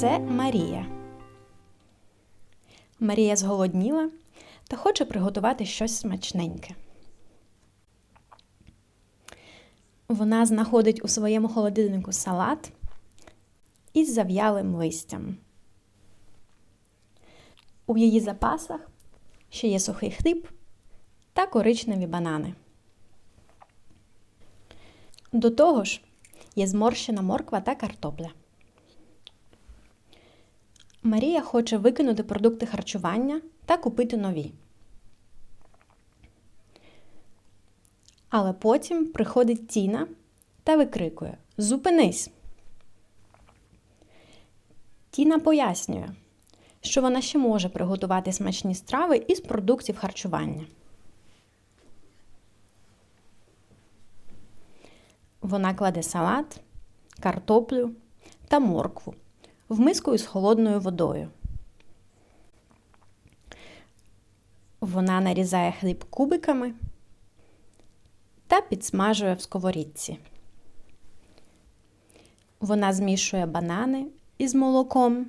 Це Марія. Марія зголодніла та хоче приготувати щось смачненьке. Вона знаходить у своєму холодильнику салат із зав'ялим листям. У її запасах ще є сухий хліб та коричневі банани. До того ж, є зморщена морква та картопля. Марія хоче викинути продукти харчування та купити нові. Але потім приходить Тіна та викрикує Зупинись. Тіна пояснює, що вона ще може приготувати смачні страви із продуктів харчування. Вона кладе салат, картоплю та моркву в миску із холодною водою. Вона нарізає хліб кубиками та підсмажує в сковорідці. Вона змішує банани із молоком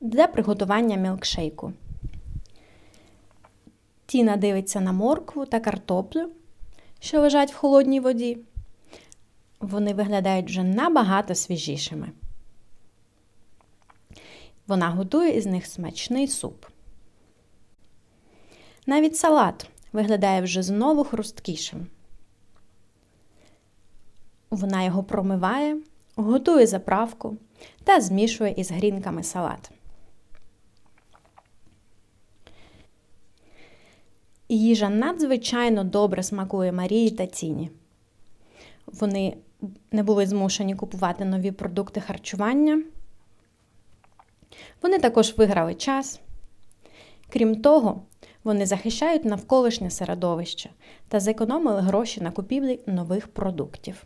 для приготування мілкшейку. Тіна дивиться на моркву та картоплю, що лежать в холодній воді. Вони виглядають вже набагато свіжішими. Вона готує із них смачний суп. Навіть салат виглядає вже знову хрусткішим. Вона його промиває, готує заправку та змішує із грінками салат. Їжа надзвичайно добре смакує Марії та Тіні. Вони не були змушені купувати нові продукти харчування. Вони також виграли час. Крім того, вони захищають навколишнє середовище та зекономили гроші на купівлі нових продуктів.